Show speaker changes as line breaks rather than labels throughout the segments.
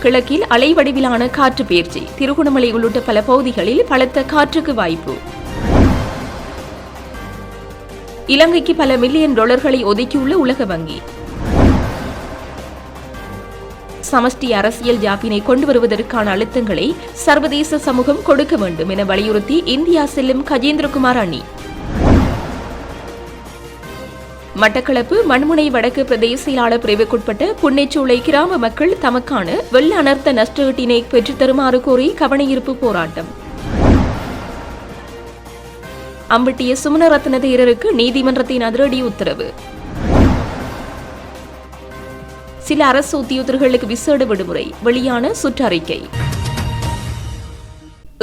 கிழக்கில் அலைவடிவிலான காற்று பயிற்சி திருகோணமலை உள்ளிட்ட பல பகுதிகளில் பலத்த காற்றுக்கு வாய்ப்பு. இலங்கைக்கு பல மில்லியன் டாலர்களை ஒதுக்கியுள்ள உலக வங்கி. சமஷ்டி அரசியல் ஜாப்பினை கொண்டு வருவதற்கான அழுத்தங்களை சர்வதேச சமூகம் கொடுக்க வேண்டும் என வலியுறுத்தி இந்தியா செல்லும் கஜேந்திரகுமார் அணி. மட்டக்களப்பு மண்முனை வடக்கு பிரதேச செயலாளர் பிரிவுக்குட்பட்ட புன்னைச்சூளை கிராம மக்கள் தமக்கான வெள்ள அனர்த்த நஷ்டஈட்டினை பெற்றுத் பெற்றுத்தருமாறு கோரி கவனஈர்ப்பு போராட்டம். அம்பட்டிய சுமணரத்ன தேரருக்கு நீதிமன்றத்தின் அதிரடி உத்தரவு. சில அரசு உத்தியோகர்களுக்கு விசேட விடுமுறை வெளியான சுற்றறிக்கை.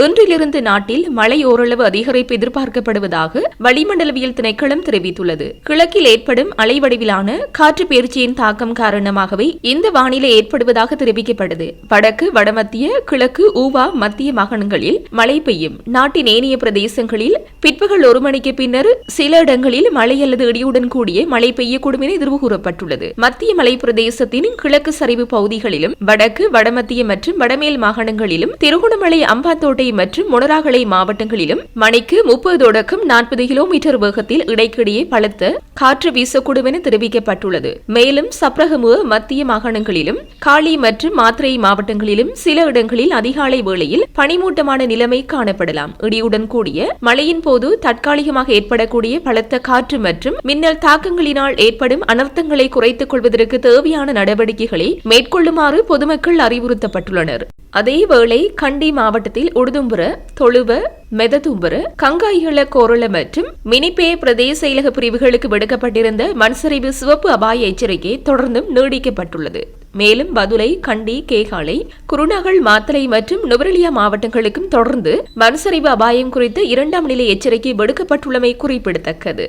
இன்றிலிருந்து நாட்டில் மழை ஓரளவு அதிகரிப்பு எதிர்பார்க்கப்படுவதாக வளிமண்டலவியல் திணைக்களம் தெரிவித்துள்ளது. கிழக்கில் ஏற்படும் அலைவடிவிலான காற்று பயிற்சியின் தாக்கம் காரணமாகவே இந்த வானிலை ஏற்படுவதாக தெரிவிக்கப்பட்டது வடக்கு வடமத்திய கிழக்கு ஊவா மத்திய மாகாணங்களில் மழை பெய்யும். நாட்டின் ஏனைய பிரதேசங்களில் பிற்பகல் ஒரு மணிக்கு பின்னர் சில இடங்களில் மழை அல்லது இடியுடன் கூடிய மழை பெய்யக்கூடும் என எதிர்வு கூறப்பட்டுள்ளது மத்திய மலை பிரதேசத்தின் கிழக்கு சரிவு பகுதிகளிலும் வடக்கு வடமத்திய மற்றும் வடமேல் மாகாணங்களிலும் திருகோணமலை அம்பாத்தோட்டை மற்றும் மொனராகலை மாவட்டங்களிலும் மணிக்கு முப்பது தொடக்கம் நாற்பது கிலோமீட்டர் வேகத்தில் இடைக்கிடையே பலத்த காற்று வீசக்கூடும் என தெரிவிக்கப்பட்டுள்ளது. மேலும் சப்ரகமுக மத்திய மாகாணங்களிலும் காளி மற்றும் மாத்திரை மாவட்டங்களிலும் சில இடங்களில் அதிகாலை வேளையில் பனிமூட்டமான நிலைமை காணப்படலாம். இடியுடன் கூடிய மழையின் போது தற்காலிகமாக ஏற்படக்கூடிய பலத்த காற்று மற்றும் மின்னல் தாக்கங்களினால் ஏற்படும் அனர்த்தங்களை குறைத்துக் கொள்வதற்கு தேவையான நடவடிக்கைகளை மேற்கொள்ளுமாறு பொதுமக்கள் அறிவுறுத்தப்பட்டுள்ளனர். அதேவேளை கண்டி மாவட்டத்தில் உடுதும்புர தொழுவ மெததும்புர கங்காயிகள கோரள மற்றும் மினிபே பிரதேச செயலக பிரிவுகளுக்கு விடுக்கப்பட்டிருந்த மண்சரிவு சிவப்பு அபாய எச்சரிக்கை தொடர்ந்தும் நீடிக்கப்பட்டுள்ளது. மேலும் பதுளை கண்டி கேகாலை குருநகல் மாத்தலை மற்றும் நுவரெலியா மாவட்டங்களுக்கும் தொடர்ந்து மண்சரிவு அபாயம் குறித்து இரண்டாம் நிலை எச்சரிக்கை விடுக்கப்பட்டுள்ளமை குறிப்பிடத்தக்கது.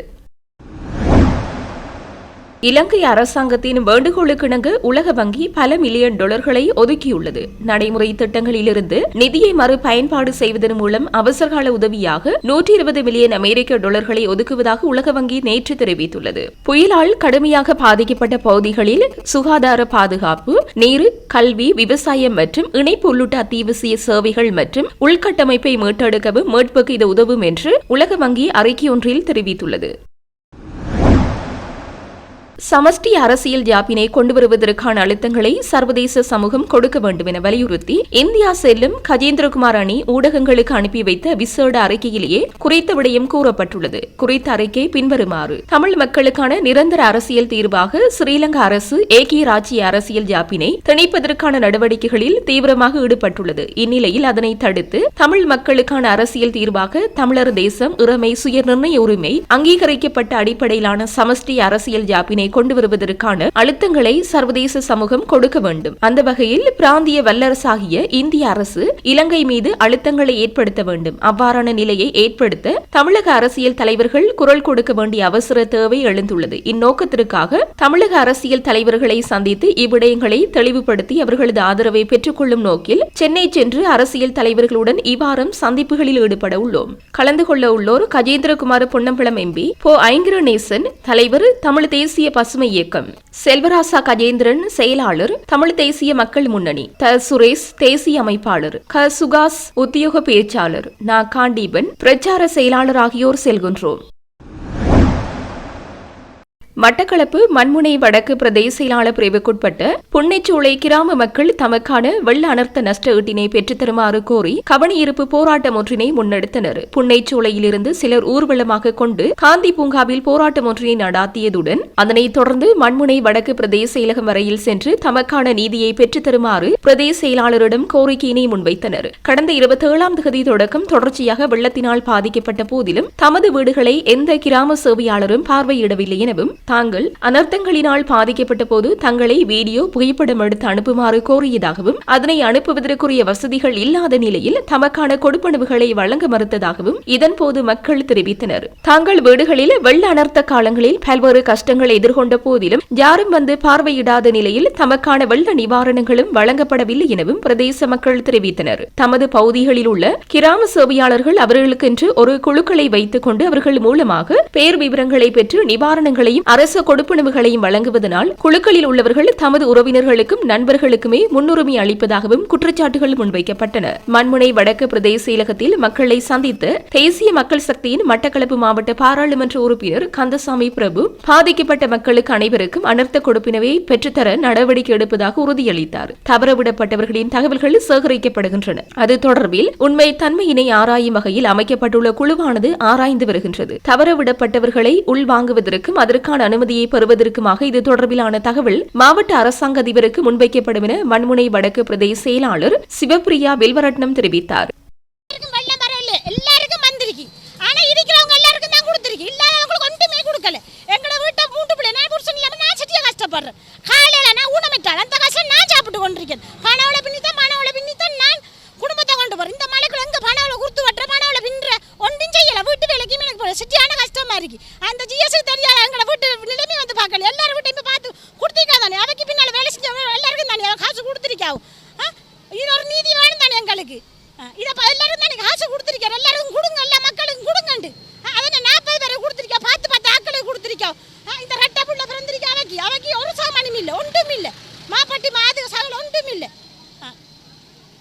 இலங்கை அரசாங்கத்தின் வேண்டுகோளுக்கிணங்க உலக வங்கி பல மில்லியன் டாலர்களை ஒதுக்கியுள்ளது. நடைமுறை திட்டங்களிலிருந்து நிதியை மறு பயன்பாடு செய்வதன் மூலம் அவசரகால உதவியாக நூற்றி இருபது மில்லியன் அமெரிக்க டாலர்களை ஒதுக்குவதாக உலக வங்கி நேற்று தெரிவித்துள்ளது. புயலால் கடுமையாக பாதிக்கப்பட்ட பகுதிகளில் சுகாதார பாதுகாப்பு நீர் கல்வி விவசாயம் மற்றும் இணைப்பு உள்ளிட்ட அத்தியாவசிய சேவைகள் மற்றும் உள்கட்டமைப்பை மீட்டெடுக்கவும் மீட்புக்கு இது உதவும் என்று உலக வங்கி அறிக்கையொன்றில் தெரிவித்துள்ளது. சமஷ்டி அரசியல் ஜாப்பினை கொண்டு வருவதற்கான அழுத்தங்களை சர்வதேச சமூகம் கொடுக்க வேண்டும் என வலியுறுத்தி இந்தியா செல்லும் கஜேந்திரகுமார் அணி ஊடகங்களுக்கு அனுப்பி வைத்த விசேட அறிக்கையிலேயே குறித்த விடயம் கூறப்பட்டுள்ளது. குறித்த அறிக்கை பின்வருமாறு. தமிழ் மக்களுக்கான நிரந்தர அரசியல் தீர்வாக ஸ்ரீலங்கா அரசு ஏகிய ராஜ்ய அரசியல் ஜாப்பினை திணிப்பதற்கான நடவடிக்கைகளில் தீவிரமாக ஈடுபட்டுள்ளது. இந்நிலையில் அதனை தடுத்து தமிழ் மக்களுக்கான அரசியல் தீர்வாக தமிழர் தேசம் இறமை சுய நிர்ணய உரிமை அங்கீகரிக்கப்பட்ட அடிப்படையிலான சமஷ்டி அரசியல் ஜாப்பினை கொண்டு வருவதற்கான அழுத்தங்களை சர்வதேச சமூகம் கொடுக்க வேண்டும். அந்த வகையில் பிராந்திய வல்லரசாகிய இந்திய அரசு இலங்கை மீது அழுத்தங்களை ஏற்படுத்த வேண்டும். அவ்வாறான நிலையை ஏற்படுத்த தமிழக அரசியல் தலைவர்கள் குரல் கொடுக்க வேண்டிய அவசர தேவை எழுந்துள்ளது. இந்நோக்கத்திற்காக தமிழக அரசியல் தலைவர்களை சந்தித்து இவ்விடயங்களை தெளிவுபடுத்தி அவர்களது ஆதரவை பெற்றுக்கொள்ளும் நோக்கில் சென்னை சென்று அரசியல் தலைவர்களுடன் இவ்வாரம் சந்திப்புகளில் ஈடுபட உள்ளோம். கலந்து கொள்ள உள்ளோர் கஜேந்திரகுமார் பொன்னம்பலம் எம்பி போ. ஐங்கரநேசன் தலைவர் தமிழ் தேசிய பசுமை இயக்கம். செல்வராசா கஜேந்திரன் செயலாளர் தமிழ் தேசிய மக்கள் முன்னணி. த சுரேஷ் தேசிய அமைப்பாளர். க. சுகாஸ் உத்தியோக பேச்சாளர். நா. காண்டீபன் பிரச்சார செயலாளர் ஆகியோர் செல்கின்றோம் மட்டக்களப்பு மண்முனை வடக்கு பிரதேச செயலாளர் பிரிவுக்குட்பட்ட புன்னைச்சோலை கிராம மக்கள் தமக்கான வெள்ள அனர்த்த நஷ்ட ஈட்டினை பெற்றுத்தருமாறு கோரி கவனியிருப்பு போராட்டம் ஒன்றினை முன்னெடுத்தனர். புன்னைச்சோலையிலிருந்து சிலர் ஊர்வலமாக கொண்டு காந்தி பூங்காவில் போராட்டம் ஒன்றினை நடாத்தியதுடன் அதனைத் தொடர்ந்து மண்முனை வடக்கு பிரதேச செயலகம் வரையில் சென்று தமக்கான நீதியை பெற்றுத்தருமாறு பிரதேச செயலாளரிடம் கோரிக்கையினை முன்வைத்தனர். கடந்த இருபத்தி ஏழாம் தேதி தொடக்கம் தொடர்ச்சியாக வெள்ளத்தினால் பாதிக்கப்பட்ட போதிலும் தமது வீடுகளை எந்த கிராம சேவையாளரும் பார்வையிடவில்லை எனவும் தாங்கள் அனர்த்தங்களினால் பாதிக்கப்பட்ட போது தங்களை வீடியோ புகைப்படம் எடுத்து அனுப்புமாறு கோரியதாகவும் அதனை அனுப்புவதற்குரிய வசதிகள் இல்லாத நிலையில் தமக்கான கொடுப்பனவுகளை வழங்க மறுத்ததாகவும் இதன்போது மக்கள் தெரிவித்தனர். தாங்கள் வீடுகளில் வெள்ள அனர்த்த காலங்களில் பல்வேறு கஷ்டங்களை எதிர்கொண்ட போதிலும் யாரும் வந்து பார்வையிடாத நிலையில் தமக்கான வெள்ள நிவாரணங்களும் வழங்கப்படவில்லை எனவும் பிரதேச மக்கள் தெரிவித்தனர். தமது பகுதிகளில் உள்ள கிராம சேவையாளர்கள் அவர்களுக்கென்று ஒரு குழுக்களை வைத்துக் கொண்டு அவர்கள் மூலமாக பெயர் விவரங்களை பெற்று நிவாரணங்களையும் அரச கொடுப்பனவுகளையும் வழங்குவதனால் குழுக்களில் உள்ளவர்கள் தமது உறவினர்களுக்கும் நண்பர்களுக்குமே முன்னுரிமை அளிப்பதாகவும் குற்றச்சாட்டுகள் முன்வைக்கப்பட்டன. மண்முனை வடக்கு பிரதேச செயலகத்தில் மக்களை சந்தித்த தேசிய மக்கள் சக்தியின் மட்டக்களப்பு மாவட்ட பாராளுமன்ற உறுப்பினர் கந்தசாமி பிரபு பாதிக்கப்பட்ட மக்களுக்கு அனைவருக்கும் அனர்த்த கொடுப்பினவை பெற்றுத்தர நடவடிக்கை எடுப்பதாக உறுதியளித்தார். தவறவிடப்பட்டவர்களின் தகவல்கள் சேகரிக்கப்படுகின்றன. அது தொடர்பில் உண்மை தன்மையினை ஆராயும் வகையில் அமைக்கப்பட்டுள்ள குழுவானது ஆராய்ந்து வருகின்றது. தவறவிடப்பட்டவர்களை உள்வாங்குவதற்கும் அதற்கான அனுமதியை பெறுவதற்குமாக இது தொடர்பிலான தகவல் மாவட்ட அரசாங்க அதிபருக்கு முன்வைக்கப்படும் என மண்முனை வடக்கு பிரதேச செயலாளர் சிவபிரியா வில்வரட்னம் தெரிவித்தார்.
எல்லாருக்கும் தான் கொடுக்கல. எங்களை கஷ்டப்படுறேன். காலையில நான் ஊனமிட்டாள் அந்த கஷ்டம் நான் சாப்பிட்டு கொண்டிருக்கேன். பணவளை பின்னி தான் பின்னித்தான் நான் குடும்பத்தை கொண்டு போறேன் இந்த மலைக்குள்ள எங்க பணவளை குடுத்து வட்டுற பணவளை பின்ற ஒன்றும் செய்யல வீட்டு வேலைக்கு எனக்கு போல சிட்டியான கஷ்டமா இருக்கு அந்த ஜிஎஸ்க்கு தெரியாத எங்களை வீட்டு நிலைமை வந்து பார்க்கல எல்லாரும் வீட்டையும் இப்ப பார்த்து கொடுத்திருக்கா தானே அவைக்கு பின்னால வேலை செஞ்சவங்க எல்லாருக்கும் தானே காசு கொடுத்துருக்காவும் இது ஒரு நீதி வேணும் தானே எங்களுக்கு இதை எல்லாரும் தானே காசு கொடுத்துருக்காரு எல்லாருக்கும் கொடுங்க எல்லா மக்களுக்கும் கொடுங்கண்டு அதனை நாற்பது பேரை கொடுத்துருக்கா பார்த்து பார்த்து ஆக்களுக்கு கொடுத்துருக்கா இந்த ரெட்டை புள்ள பிறந்திருக்கா அவைக்கு அவைக்கு ஒரு சாமானியம் இல்லை ஒன்றும் இல்லை மாப்பட்டி மாது சகல ஒன்றும் இல்லை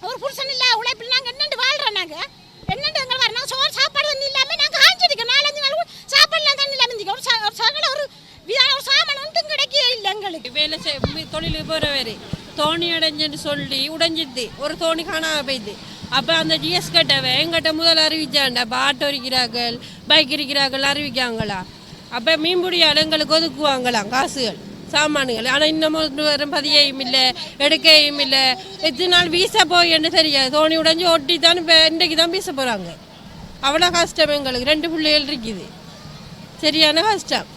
ஒரு புருஷன் இல்லை உழைப்பில் நாங்கள் என்னண்டு வாழ்கிறோம் நாங்கள் என்னண்டு எங்களை வர நாங்கள் சோறு சாப்பாடு தண்ணி இல்லாமல் நாங்கள் காஞ்சிருக்கோம் நாலஞ்சு நாள் கூட சாப்பாடுலாம் தண்ணி இல்லாமல் இருந்துக்கோம். ஒரு ச- ஒரு சகல ஒரு விதா- ஒரு சாமான் ஒன்றும் கிடைக்கவே இல்லை எங்களுக்கு
வேலை செய் மி- தொழிலுக்கு போகிறவர் தோணி சொல்லி உடைஞ்சிது. ஒரு தோணி காணாமல் போயிடுது அப்போ அந்த ஜிஎஸ் கட்டவை எங்கிட்ட முதல் அறிவிச்சாண்டா இப்போ ஆட்டோ இருக்கிறார்கள் பைக் இருக்கிறார்கள் அறிவிக்காங்களா? அப்போ மீன்பிடியால் எங்களுக்கு ஒதுக்குவாங்களாம் காசுகள் சாமான்கள். ஆனால் இன்னமும் வரும் பதியையும் இல்லை எடுக்கையும் இல்லை. எத்தனை நாள் வீச போய் என்ன தெரியாது. தோணி உடைஞ்சு ஒட்டி தான் இப்போ இன்றைக்கு தான் வீச போகிறாங்க அவ்வளோ கஷ்டம் எங்களுக்கு. ரெண்டு பிள்ளைகள் இருக்குது. சரியான கஷ்டம்.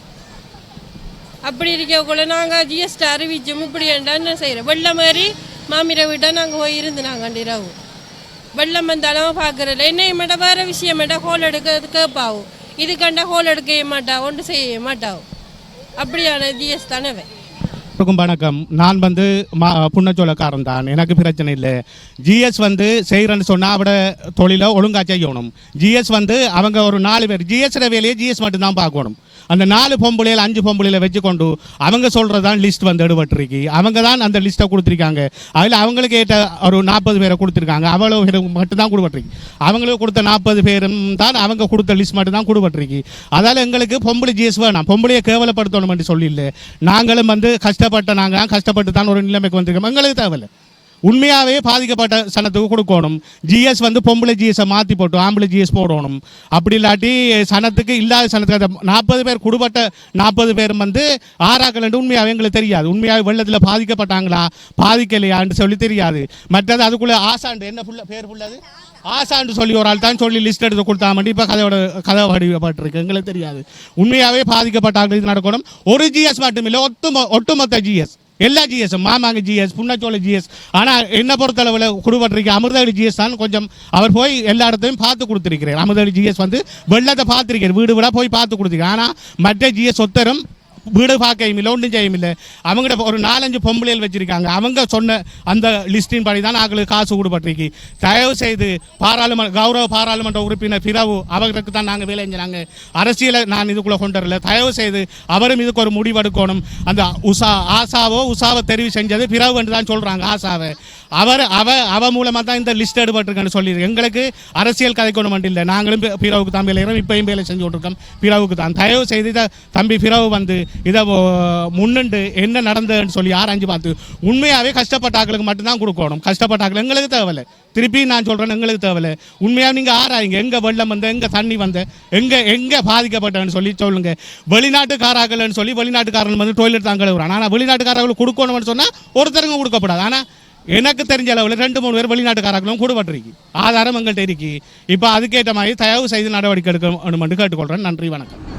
அப்படி இருக்கக்குள்ள நாங்கள் ஜிஎஸ்டி அறிவிச்சோம். இப்படி என்ன செய்கிறோம் வெள்ளம் மாதிரி மாமிரை விட்டா நாங்கள் போய் இருந்துனாங்க நாங்கள் இரவு. வெள்ளம் வந்தாலும் பார்க்குறதில்ல என்னைய மாட்டா வேறு விஷயம். மட்டும் ஹோல் எடுக்க கேட்பாவும் இது கண்டா ஹோல் எடுக்கவே மாட்டா. ஒன்று செய்ய மாட்டாவும் அப்படியான ஜிஎஸ் தானவே
எல்லாருக்கும் வணக்கம். நான் வந்து மா புண்ணச்சோளக்காரன் தான். எனக்கு பிரச்சனை இல்லை. ஜிஎஸ் வந்து செய்கிறேன்னு சொன்னால் அவட தொழிலை ஒழுங்காக செய்யணும். ஜிஎஸ் வந்து அவங்க ஒரு நாலு பேர். ஜிஎஸ்ட வேலையை ஜிஎஸ் மட்டும்தான் பார்க்கணும். அந்த நாலு பொம்பளையில் அஞ்சு பொம்பளையில் வச்சுக்கொண்டு அவங்க சொல்கிறது தான் லிஸ்ட் வந்து எடுபட்டிருக்கு. அவங்க தான் அந்த லிஸ்ட்டை கொடுத்துருக்காங்க. அதில் அவங்களுக்கு ஏற்ற ஒரு நாற்பது பேரை கொடுத்துருக்காங்க. அவ்வளோ பேர் மட்டும்தான் கொடுபட்டிருக்கு. அவங்களுக்கு கொடுத்த நாற்பது பேரும் தான் அவங்க கொடுத்த லிஸ்ட் மட்டும் தான் கொடுபட்டிருக்கு. அதால் எங்களுக்கு பொம்பளை ஜிஎஸ் வேணாம். பொம்பளையை கேவலப்படுத்தணும் சொல்லி இல்லை நாங்களும் வந்து கஷ்டப்பட்ட நாங்கள் கஷ்டப்பட்டு தான் ஒரு நிலைமைக்கு வந்திருக்கோம். எங்களுக்கு தேவையில்லை. உண்மையாகவே பாதிக்கப்பட்ட சனத்துக்கு கொடுக்கணும். ஜிஎஸ் வந்து பொம்பளை ஜிஎஸை மாற்றி போட்டு ஆம்பளை ஜிஎஸ் போடணும். அப்படி இல்லாட்டி சனத்துக்கு இல்லாத சனத்துக்கு அந்த நாற்பது பேர் குடுபட்ட நாற்பது பேர் வந்து ஆறாக்கலண்டு உண்மையாகவே எங்களுக்கு தெரியாது. உண்மையாகவே வெள்ளத்தில் பாதிக்கப்பட்டாங்களா? பாதிக்கலையான்னு சொல்லி தெரியாது. மற்றது அதுக்குள்ளே ஆசாண்டு என்ன ஃபுல்லாக பேர் ஃபுல்லாது ஆசான்னு சொல்லி ஒரு ஆள் தான் சொல்லி லிஸ்ட் எடுத்து கொடுத்தா மட்டும் இப்போ கதையோட கதை வடிவப்பட்டிருக்கு. எங்களுக்கு தெரியாது. உண்மையாகவே பாதிக்கப்பட்டாங்க இது நடக்கணும். ஒரு ஜிஎஸ் மட்டுமில்லை ஒட்டுமொ ஒட்டுமொத்த ஜிஎஸ் எல்லா GS மாமாங்க G S Punnacholai G S ஆனால் என்ன பொறுத்தளவில் கொடுபட்டிருக்க அமிர்தவழி ஜிஎஸ் தான் கொஞ்சம் அவர் போய் எல்லா இடத்தையும் பார்த்து கொடுத்துருக்கிறார். அமிர்தவழி ஜிஎஸ் வந்து வெள்ளத்தை பார்த்துருக்கார் வீடு வீடாக போய் பார்த்து கொடுத்துருக்காரு ஆனால் மற்ற ஜிஎஸ் ஒத்தரும் வீடு பார்க்கையும் இல்லை ஒன்றும் செய்யும் இல்லை. அவங்ககிட்ட ஒரு நாலஞ்சு பொம்பளைகள் வச்சிருக்காங்க. அவங்க சொன்ன அந்த லிஸ்டின் படி தான் நாங்களுக்கு காசு கொடுப்பட்டிருக்கு தயவு செய்து பாராளுமன்ற கௌரவ பாராளுமன்ற உறுப்பினர் பிறவு அவர்களுக்கு தான் நாங்கள் வேலை செஞ்சாங்க. அரசியலை நான் இதுக்குள்ளே கொண்டு வரல. தயவு செய்து அவரும் இதுக்கு ஒரு முடிவெடுக்கணும். அந்த உஷா ஆசாவோ உஷாவை தெரிவு செஞ்சது பிறவு என்று தான் சொல்கிறாங்க ஆசாவை அவர் அவ அவ மூலமாக தான் இந்த லிஸ்ட் எடுபட்டிருக்கேன்னு சொல்லி எங்களுக்கு அரசியல் கதைக்கணும் இல்லை. நாங்களும் பி- பிறவுக்கு தான் வேலை இப்பையும் வேலை செஞ்சு கொண்டிருக்கோம். பிறவுக்கு தான். தயவு செய்து இதை தம்பி பிறவு வந்து இதை முன்னுண்டு என்ன நடந்ததுன்னு சொல்லி ஆராய்ஞ்சு பார்த்து உண்மையாகவே கஷ்டப்பட்ட ஆட்களுக்கு மட்டும்தான் கொடுக்கணும். கஷ்டப்பட்ட எங்களுக்கு தேவையில்லை. திருப்பி நான் சொல்கிறேன் எங்களுக்கு தேவையில்லை. உண்மையாக நீங்கள் ஆராயுங்க. எங்கே வெள்ளம் வந்த எங்கே தண்ணி வந்த எங்கே எங்கே பாதிக்கப்பட்டேன்னு சொல்லி சொல்லுங்கள் வெளிநாட்டுக்காராகலன்னு சொல்லி வெளிநாட்டுக்காரன் வந்து டொய்லெட் தான் கழுவுறான் ஆனால் வெளிநாட்டுக்காரர்களுக்கு கொடுக்கணும்னு சொன்னால் ஒருத்தருங்க கொடுக்கப்படாது. ஆனால் எனக்கு தெரிஞ்ச அளவில் ரெண்டு மூணு பேர் வெளிநாட்டுக்காரர்களும் கூடப்பட்டிருக்கு ஆதாரம் எங்கள்கிட்ட இருக்கு. இப்போ அதுக்கேற்ற மாதிரி தயவு செய்து நடவடிக்கை எடுக்க எடுக்கணும் கேட்டுக்கொள்கிறேன் நன்றி வணக்கம்.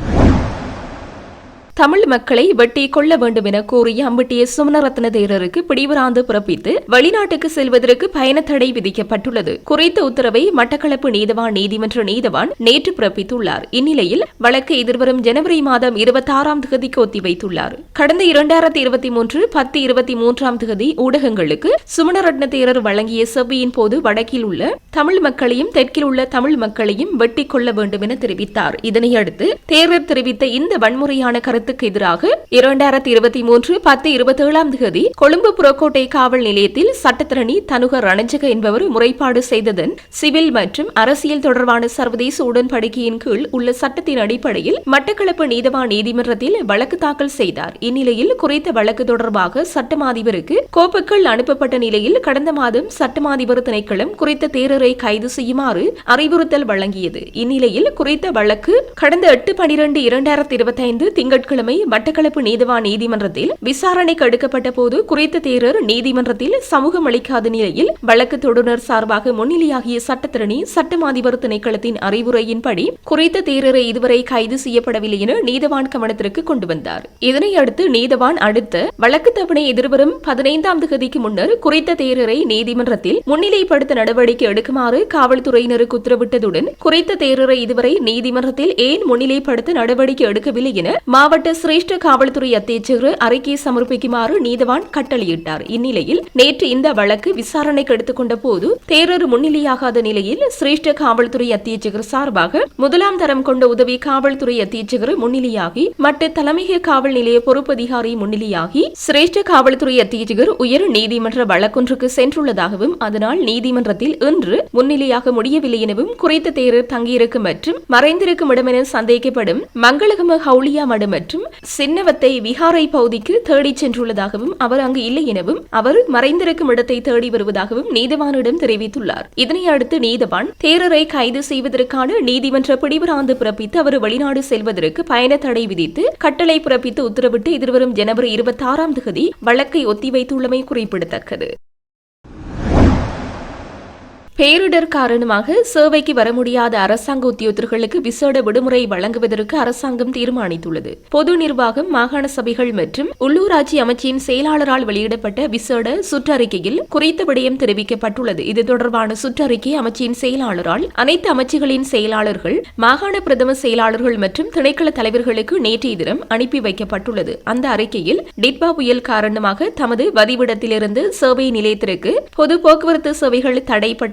தமிழ் மக்களை வெட்டி கொள்ள வேண்டும் என கூறிய அம்பிட்டிய சுமனரத்ன தேரருக்கு பிடிவராந்து பிறப்பித்து வெளிநாட்டுக்கு செல்வதற்கு பயணத்தடை விதிக்கப்பட்டுள்ளது. குறித்த உத்தரவை மட்டக்களப்பு நீதவான் நீதிமன்ற நீதவான் நேற்று பிறப்பித்துள்ளார். இந்நிலையில் வழக்கு எதிர்வரும் ஜனவரி மாதம் இருபத்தாறாம் தேதிக்கு ஒத்திவைத்துள்ளார். கடந்த இரண்டாயிரத்தி இருபத்தி மூன்று பத்து இருபத்தி மூன்றாம் தேதி ஊடகங்களுக்கு சுமணரத்ன தேரர் வழங்கிய செவ்வியின் போது வடக்கில் உள்ள தமிழ் மக்களையும் தெற்கில் உள்ள தமிழ் மக்களையும் வெட்டி கொள்ள வேண்டும் என தெரிவித்தார். இதனையடுத்து தேரர் தெரிவித்த இந்த வன்முறையான கருத்து சட்டத்துக்கு எதிராக இரண்டாயிரத்தி இருபத்தி மூன்று பத்து இருபத்தி ஏழாம் தேதி கொழும்பு புறக்கோட்டை காவல் நிலையத்தில் சட்டத்திரணி தனுக ரணஜக என்பவர் முறைப்பாடு செய்ததன் சிவில் மற்றும் அரசியல் தொடர்பான சர்வதேச உடன்படிக்கையின் கீழ் உள்ள சட்டத்தின் அடிப்படையில் மட்டக்களப்பு நீதவா நீதிமன்றத்தில் வழக்கு தாக்கல் செய்தார். இந்நிலையில் குறித்த வழக்கு தொடர்பாக சட்டமாதிபருக்கு கோப்புகள் அனுப்பப்பட்ட நிலையில் கடந்த மாதம் சட்டமாதிபர் திணைக்களம் குறித்த தேரரை கைது செய்யுமாறு அறிவுறுத்தல் வழங்கியது. இந்நிலையில் குறித்த வழக்கு கடந்த எட்டு பனிரெண்டு இரண்டாயிரத்தி இருபத்தி ஐந்து திங்கட்கிழமை மட்டக்களப்பு நீதவான் நீதிமன்றத்தில் விசாரணைக்கு எடுக்கப்பட்ட போது குறித்த தேரர் நீதிமன்றத்தில் சமூகம் அளிக்காத நிலையில் வழக்கு தொடுநர் சார்பாக முன்னிலையாகிய சட்டத்திரணி சட்டமாதிபர் திணைக்களத்தின் அறிவுரையின்படி குறித்த தேரரை இதுவரை கைது செய்யப்படவில்லை என நீதவான் கவனத்திற்கு கொண்டு வந்தார். இதனையடுத்து நீதவான் அடுத்த வழக்கு தவணை எதிர்வரும் பதினைந்தாம் தேதிக்கு முன்னர் குறித்த தேரரை நீதிமன்றத்தில் முன்னிலைப்படுத்த நடவடிக்கை எடுக்குமாறு காவல்துறையினருக்கு உத்தரவிட்டதுடன் குறித்த தேரரை இதுவரை நீதிமன்றத்தில் ஏன் முன்னிலைப்படுத்த நடவடிக்கை எடுக்கவில்லை என மாவட்ட சிரேஷ்ட காவல்துறை அத்தியட்சகர் அறிக்கை சமர்ப்பிக்குமாறு நீதவான் கட்டளையிட்டார். இந்நிலையில் நேற்று இந்த வழக்கு விசாரணைக்கு எடுத்துக்கொண்ட போது தேரர் முன்னிலையாகாத நிலையில் சிரேஷ்ட காவல்துறை அத்தியட்சகர் சார்பாக முதலாம் தரம் கொண்ட உதவி காவல்துறை அத்தியட்சகர் முன்னிலையாகி மற்ற தலைமைய காவல் நிலைய பொறுப்பதிகாரி முன்னிலையாகி சிரேஷ்ட காவல்துறை அத்தியட்சகர் உயர் நீதிமன்ற வழக்கொன்றுக்கு சென்றுள்ளதாகவும் அதனால் நீதிமன்றத்தில் இன்று முன்னிலையாக முடியவில்லை எனவும் குறித்த தேரர் தங்கியிருக்கும் மற்றும் மறைந்திருக்கும் இடமென சந்தேகிக்கப்படும் மங்களகம ஹவுலியா மடு மற்றும் சின்னவத்தை விஹாரை பகுதிக்கு தேடிச் சென்றுள்ளதாகவும் அவர் அங்கு இல்லை எனவும் அவர் மறைந்திருக்கும் இடத்தை தேடி வருவதாகவும் நீதவானிடம் தெரிவித்துள்ளார். இதனை அடுத்து நீதவான் தேரரை கைது செய்வதற்கான நீதிமன்ற பிடிவராந்து பிறப்பித்து அவர் வெளிநாடு செல்வதற்கு பயண தடை விதித்து கட்டளை பிறப்பித்து உத்தரவிட்டு எதிர்வரும் ஜனவரி இருபத்தி ஆறாம் தேதி வழக்கை ஒத்திவைத்துள்ளமை குறிப்பிடத்தக்கது. பேரிடர் காரணமாக சேவைக்கு வர முடியாத அரசாங்க உத்தியோகர்களுக்கு விசேட விடுமுறை வழங்குவதற்கு அரசாங்கம் தீர்மானித்துள்ளது. பொது நிர்வாகம் மாகாண சபைகள் மற்றும் உள்ளூராட்சி அமைச்சின் செயலாளரால் வெளியிடப்பட்ட விசேட சுற்றறிக்கையில் குறித்த விடயம் தெரிவிக்கப்பட்டுள்ளது. இது தொடர்பான சுற்றறிக்கை அமைச்சின் செயலாளரால் அனைத்து அமைச்சுகளின் செயலாளர்கள் மாகாண பிரதம செயலாளர்கள் மற்றும் திணைக்கள தலைவர்களுக்கு நேற்றைய தினம் அனுப்பி வைக்கப்பட்டுள்ளது. அந்த அறிக்கையில் டிட்பா புயல் காரணமாக தமது வதிவிடத்திலிருந்து சேவை நிலையத்திற்கு பொது போக்குவரத்து சேவைகள்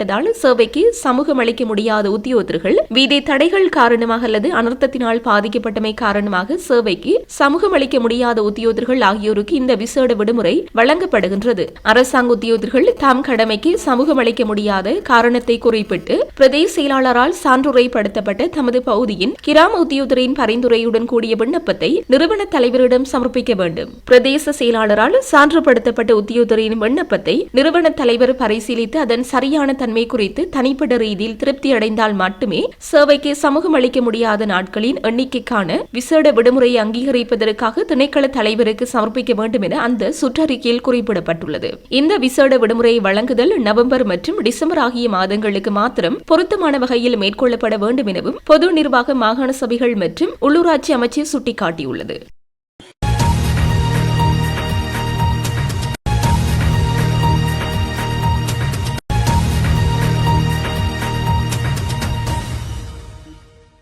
இருப்பதால் சேவைக்கு சமூகம் அளிக்க முடியாத உத்தியோகத்தர்கள் வீதி தடைகள் காரணமாக அல்லது அனர்த்தத்தினால் பாதிக்கப்பட்டமை காரணமாக சேவைக்கு சமூகம் அளிக்க முடியாத உத்தியோகர்கள் ஆகியோருக்கு இந்த விசேட விடுமுறை வழங்கப்படுகின்றது. அரசாங்க உத்தியோகர்கள் தாம் கடமைக்கு சமூகம் அளிக்க முடியாத காரணத்தை குறிப்பிட்டு பிரதேச செயலாளரால் சான்றுரைப்படுத்தப்பட்ட தமது பகுதியின் கிராம உத்தியோகரின் பரிந்துரையுடன் கூடிய விண்ணப்பத்தை நிறுவன தலைவரிடம் சமர்ப்பிக்க வேண்டும். பிரதேச செயலாளரால் சான்றுபடுத்தப்பட்ட உத்தியோகரின் விண்ணப்பத்தை நிறுவன தலைவர் பரிசீலித்து அதன் சரியான தன்மை குறித்து தனிப்பட்ட ரீதியில் திருப்தி அடைந்தால் மட்டுமே சேவைக்கு சமூகம் அளிக்க முடியாத நாட்களின் எண்ணிக்கைக்கான விசேட விடுமுறையை அங்கீகரிப்பதற்காக திணைக்கள தலைவருக்கு சமர்ப்பிக்க வேண்டும் என அந்த சுற்றறிக்கையில் குறிப்பிடப்பட்டுள்ளது. இந்த விசேட விடுமுறையை வழங்குதல் நவம்பர் மற்றும் டிசம்பர் ஆகிய மாதங்களுக்கு மாத்திரம் பொருத்தமான வகையில் மேற்கொள்ளப்பட வேண்டும் எனவும் பொது நிர்வாக மாகாண சபைகள் மற்றும் உள்ளூராட்சி அமைச்சர் சுட்டிக்காட்டியுள்ளது.